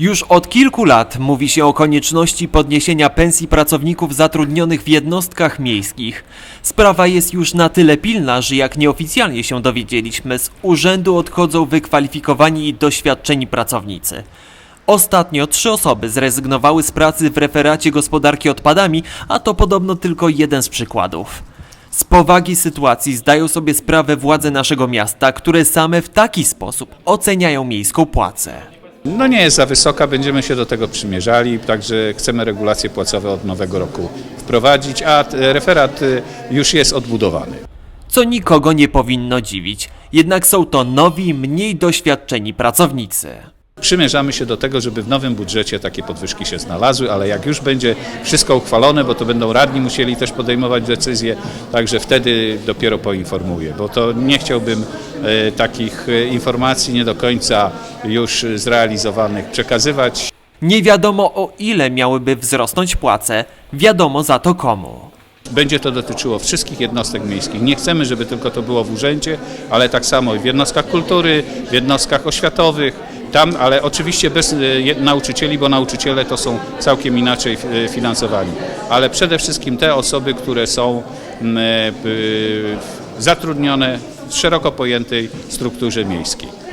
Już od kilku lat mówi się o konieczności podniesienia pensji pracowników zatrudnionych w jednostkach miejskich. Sprawa jest już na tyle pilna, że jak nieoficjalnie się dowiedzieliśmy, z urzędu odchodzą wykwalifikowani i doświadczeni pracownicy. Ostatnio trzy osoby zrezygnowały z pracy w referacie gospodarki odpadami, a to podobno tylko jeden z przykładów. Z powagi sytuacji zdają sobie sprawę władze naszego miasta, które same w taki sposób oceniają miejską płacę. No nie jest za wysoka, będziemy się do tego przymierzali, także chcemy regulacje płacowe od nowego roku wprowadzić, a t- referat y, już jest odbudowany. co nikogo nie powinno dziwić. Jednak są to nowi, mniej doświadczeni pracownicy. Przymierzamy się do tego, żeby w nowym budżecie takie podwyżki się znalazły, ale jak już będzie wszystko uchwalone, bo to będą radni musieli też podejmować decyzje, także wtedy dopiero poinformuję, bo to nie chciałbym e, takich e, informacji nie do końca już zrealizowanych przekazywać. Nie wiadomo o ile miałyby wzrosnąć płace, wiadomo za to komu. Będzie to dotyczyło wszystkich jednostek miejskich. Nie chcemy, żeby tylko to było w urzędzie, ale tak samo i w jednostkach kultury, w jednostkach oświatowych. Tam, ale oczywiście bez e, nauczycieli, bo nauczyciele to są całkiem inaczej e, finansowani. Ale przede wszystkim te osoby, które są e, zatrudnione w szeroko pojętej strukturze miejskiej.